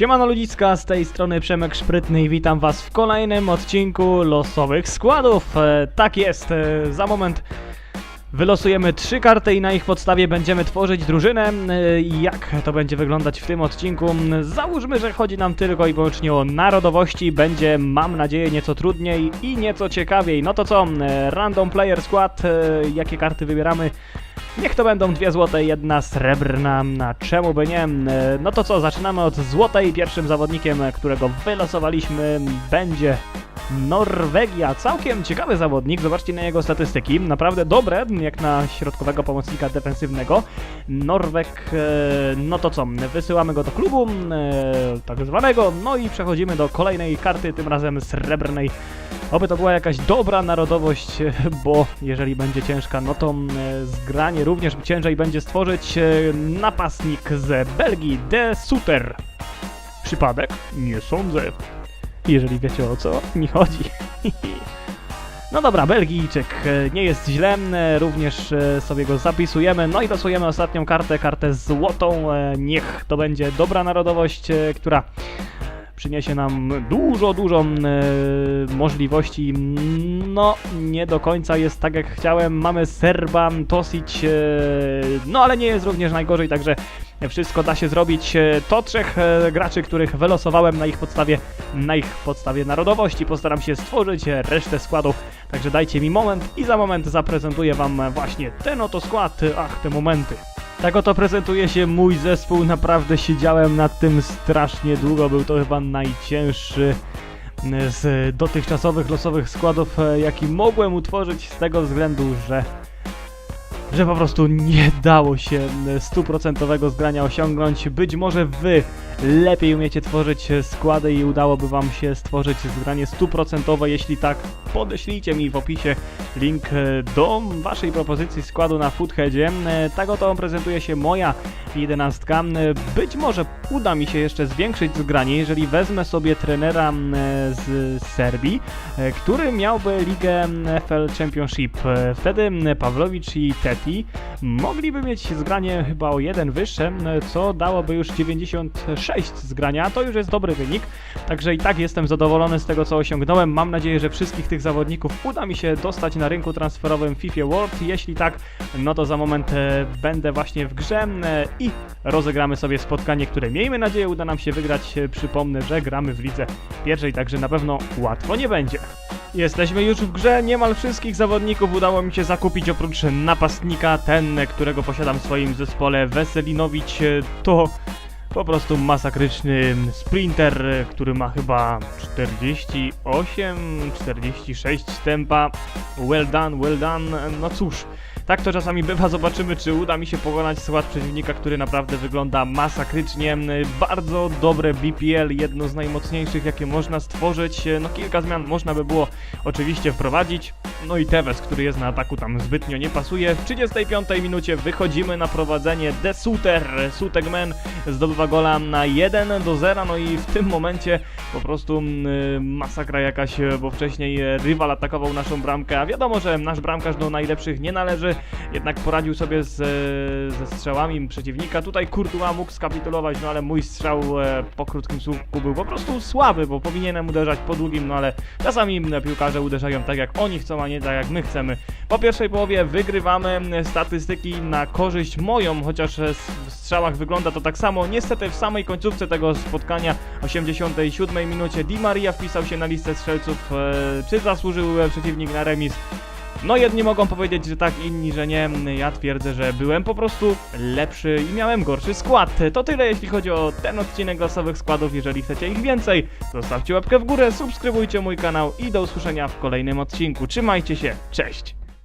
Siemano ludziska, z tej strony Przemek Szprytny i witam was w kolejnym odcinku losowych składów. E, tak jest, e, za moment wylosujemy trzy karty i na ich podstawie będziemy tworzyć drużynę. E, jak to będzie wyglądać w tym odcinku? Załóżmy, że chodzi nam tylko i wyłącznie o narodowości. Będzie, mam nadzieję, nieco trudniej i nieco ciekawiej. No to co, random player skład, jakie karty wybieramy? Niech to będą dwie złote, jedna srebrna, na czemu by nie. E, No to co, zaczynamy od złotej. Pierwszym zawodnikiem, którego wylosowaliśmy będzie Norwegia. Całkiem ciekawy zawodnik, zobaczcie na jego statystyki. Naprawdę dobre, jak na środkowego pomocnika defensywnego. Norweg, e, no to co, wysyłamy go do klubu, e, tak zwanego, no i przechodzimy do kolejnej karty, tym razem srebrnej. Oby to była jakaś dobra narodowość, bo jeżeli będzie ciężka, no to e, zgranie również ciężej będzie stworzyć napastnik z Belgii, De Suter. Przypadek? Nie sądzę. Jeżeli wiecie o co mi chodzi. No dobra, Belgijczyk e, nie jest źle, również e, sobie go zapisujemy. No i losujemy ostatnią kartę, kartę złotą. E, Niech to będzie dobra narodowość, która przyniesie nam dużo, dużo e, możliwości. No, nie do końca jest tak jak chciałem. Mamy Serba, Tosić, e, no ale nie jest również najgorzej, także wszystko da się zrobić. E, To trzech graczy, których wylosowałem na ich podstawie, na ich podstawie narodowości. Postaram się stworzyć resztę składu, także dajcie mi moment i za moment zaprezentuję wam właśnie ten oto skład. Ach, te momenty. Tak oto prezentuje się mój zespół. Naprawdę siedziałem nad tym strasznie długo. Był to chyba najcięższy e, z dotychczasowych losowych składów, e, jaki mogłem utworzyć z tego względu, że że po prostu nie dało się e, stuprocentowego zgrania osiągnąć. Być może wy lepiej umiecie tworzyć składy i udałoby wam się stworzyć zgranie stuprocentowe. Jeśli tak, podeślijcie mi w opisie link do waszej propozycji składu na Footheadzie. E, Tak oto prezentuje się moja jedenastka. Być może uda mi się jeszcze zwiększyć zgranie, jeżeli wezmę sobie trenera m, e, z Serbii, który miałby ligę FL Championship. Wtedy Pawlowicz i Teti mogliby mieć zgranie chyba o jeden wyższe, co dałoby już 96 zgrania. To już jest dobry wynik, także i tak jestem zadowolony z tego, co osiągnąłem. Mam nadzieję, że wszystkich tych zawodników uda mi się dostać na rynku transferowym FIFA World. Jeśli tak, no to za moment e, będę właśnie w grze e, i rozegramy sobie spotkanie, które miejmy nadzieję uda nam się wygrać. E, Przypomnę, że gramy w lidze pierwszej, także na pewno łatwo nie będzie. Jesteśmy już w grze, niemal wszystkich zawodników udało mi się zakupić oprócz napastnika, ten, którego posiadam w swoim zespole, Weselinowicz, to po prostu masakryczny sprinter, który ma chyba 48, 46 tempa. Well done, well done. No cóż, tak to czasami bywa. Zobaczymy, czy uda mi się pokonać skład przeciwnika, który naprawdę wygląda masakrycznie. Bardzo dobre BPL, jedno z najmocniejszych, jakie można stworzyć. No kilka zmian można by było oczywiście wprowadzić. No i Tevez, który jest na ataku tam zbytnio nie pasuje. W 35 minucie wychodzimy na prowadzenie. The Suter, Sutegman zdobywa gola na 1 do 0. No i w tym momencie po prostu mm, masakra jakaś, e, bo wcześniej e, rywal atakował naszą bramkę, a wiadomo, że nasz bramkarz do najlepszych nie należy, jednak poradził sobie z, ze strzałami przeciwnika. Tutaj Courtois mógł skapitulować, no ale mój strzał e, po krótkim słupku był po prostu słaby, bo powinienem uderzać po długim, no ale czasami piłkarze uderzają tak jak oni chcą, a nie tak jak my chcemy. Po pierwszej połowie wygrywamy statystyki na korzyść moją, chociaż w strzałach wygląda to tak samo. Niestety w samej końcówce tego spotkania, 87 minucie, Di Maria wpisał się na listę strzelców. E, Czy zasłużył e, przeciwnik na remis? No jedni mogą powiedzieć, że tak, inni, że nie. Ja twierdzę, że byłem po prostu lepszy i miałem gorszy skład. To tyle jeśli chodzi o ten odcinek losowych składów. Jeżeli chcecie ich więcej, zostawcie łapkę w górę, subskrybujcie mój kanał i do usłyszenia w kolejnym odcinku. Trzymajcie się, cześć!